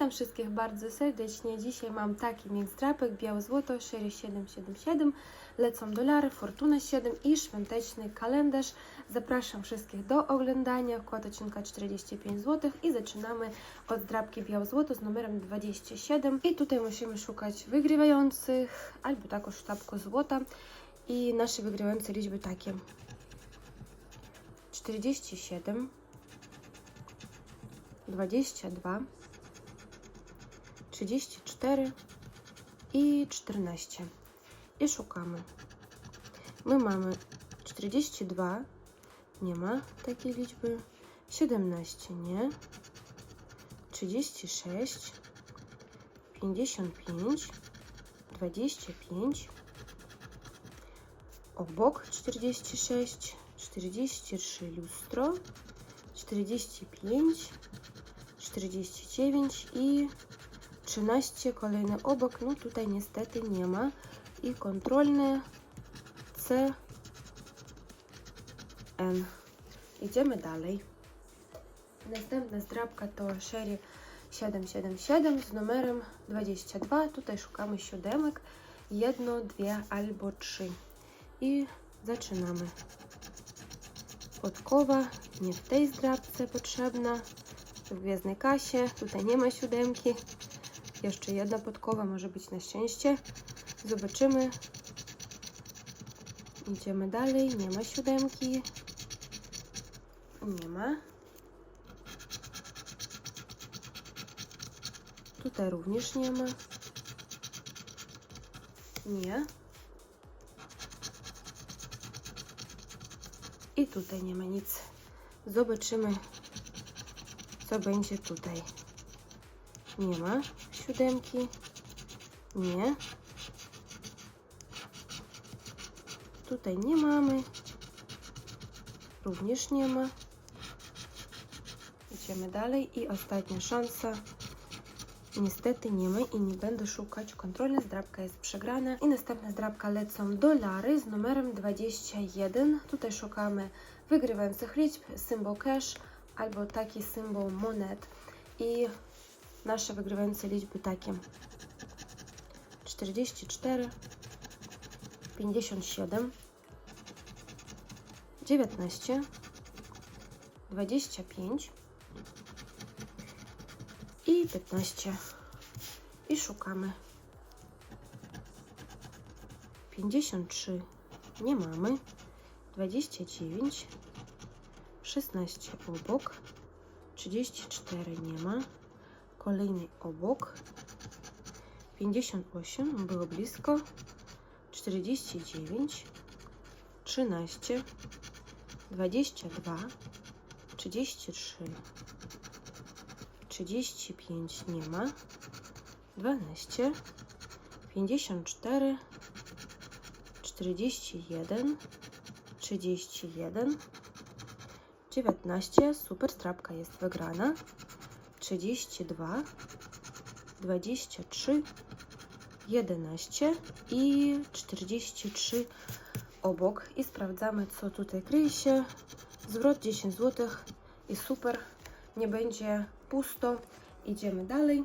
Witam wszystkich bardzo serdecznie. Dzisiaj mam taki miks drapek biało-złoto, Sherry 777, lecą dolary, Fortuna 7 i świąteczny kalendarz. Zapraszam wszystkich do oglądania. Wkład odcinka 45 zł i zaczynamy od drapki biało-złoto z numerem 27. I tutaj musimy szukać wygrywających albo taką sztabkę złota. I nasze wygrywające liczby takie 47 22 34 i 14 i szukamy. My mamy 42, nie ma takiej liczby, 17 nie, 36, 55, 25, obok 46, 43 lustro, 45, 49 i 13 kolejny obok, no tutaj niestety nie ma i kontrolny C N. Idziemy dalej. Następna zdrabka to Sherry 777 z numerem 22. Tutaj szukamy siódemek. Jedno, dwie albo trzy. I zaczynamy. Podkowa nie w tej zdrabce potrzebna. W gwiezdnej kasie. Tutaj nie ma siódemki. Jeszcze jedna podkowa może być na szczęście. Zobaczymy. Idziemy dalej. Nie ma siódemki. Nie ma. Tutaj również nie ma. Nie. I tutaj nie ma nic. Zobaczymy, co będzie tutaj. Nie ma siódemki. Nie. Tutaj nie mamy. Również nie ma. Idziemy dalej i ostatnia szansa. Niestety nie ma i nie będę szukać. Kontrolna zdrabka jest przegrana. I następna zdrabka lecą dolary z numerem 21. Tutaj szukamy wygrywających liczb, symbol cash albo taki symbol monet. I nasze wygrywające liczby takie. 44 57 19 25 i 15 i szukamy. 53 nie mamy. 29 16 obok. 34 nie ma kolejny obok. 58 było blisko. 49 13 22 33 35 nie ma. 12 54 41 31 19 super strapka jest wygrana 32 23 11 i 43 obok. I sprawdzamy co tutaj kryje się. Zwrot 10 zł i super. Nie będzie pusto. Idziemy dalej.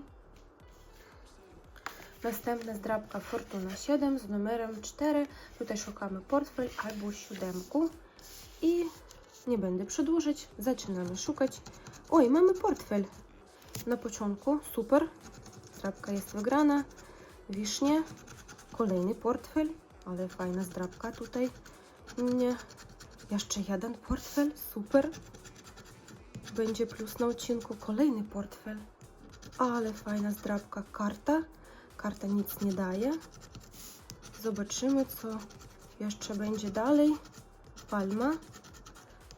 Następna zdrabka Fortuna 7 z numerem 4 tutaj szukamy portfel albo siódemku. I nie będę przedłużyć. Zaczynamy szukać. Oj mamy portfel na początku super zdrabka jest wygrana wisznie kolejny portfel ale fajna zdrabka tutaj nie jeszcze jeden portfel super będzie plus na odcinku kolejny portfel. Ale fajna zdrabka karta. Karta nic nie daje. Zobaczymy, co jeszcze będzie dalej. Palma,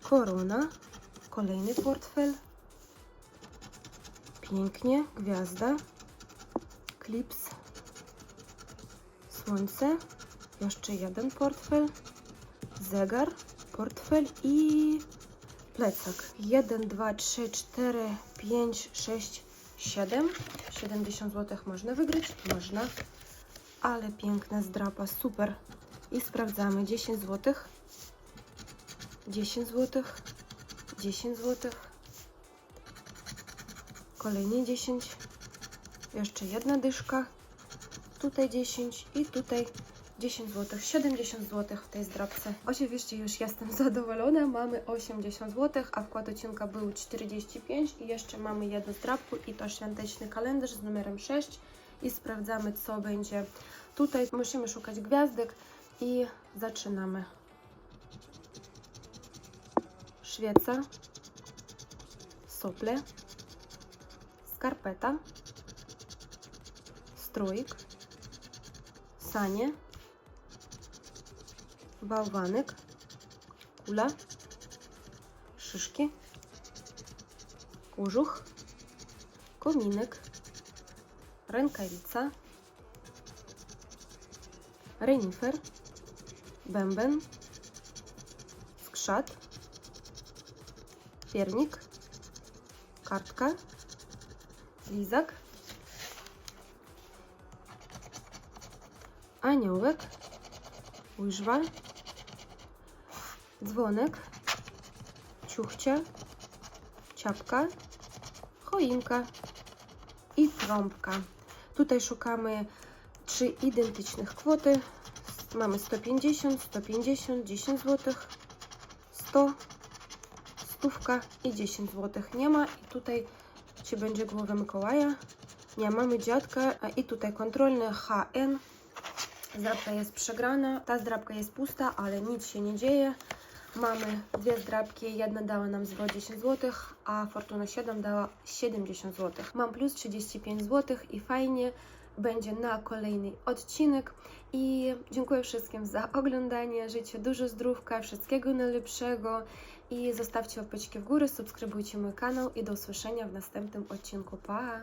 korona, kolejny portfel. Pięknie, gwiazda, klips, słońce, jeszcze jeden portfel, zegar, portfel i plecak. 1, 2, 3, 4, 5, 6, 7. 70 zł można wygrać? Można. Ale piękna zdrapa, super. I sprawdzamy 10 zł. 10 zł. 10 zł. Kolejnie 10. Jeszcze jedna dyszka. Tutaj 10 i tutaj 10 zł. 70 zł w tej zdrabce. Oczywiście już jestem zadowolona. Mamy 80 zł, a wkład odcinka był 45 i jeszcze mamy jedną zdrabkę i to świąteczny kalendarz z numerem 6 i sprawdzamy co będzie tutaj. Musimy szukać gwiazdek i zaczynamy. Świeca, sople, Скарпета, Строїк, Саня, Болваник, Куля, Шишки, Кожух, Коміник, Ренкавіця, Ренифер, Бембен, Скшат, Перник, Картка. Lizak, aniołek, łyżwa, dzwonek, ciuchcia, ciapka, choinka. I trąbka. Tutaj szukamy trzy identycznych kwoty. Mamy 150, 150, 10 zł, 100, stówka i 10 zł. Nie ma. I tutaj czy będzie głowa Mikołaja? Nie, mamy dziadka i tutaj kontrolny HN. Zdrabka jest przegrana, ta zdrabka jest pusta, ale nic się nie dzieje. Mamy dwie zdrabki, jedna dała nam zwrot 10 zł, a Fortuna 7 dała 70 zł. Mam plus 35 zł i fajnie będzie na kolejny odcinek. I dziękuję wszystkim za oglądanie. Życzę dużo zdrówka, wszystkiego najlepszego i zostawcie łapeczki w górę, subskrybujcie mój kanał i do usłyszenia w następnym odcinku. Pa!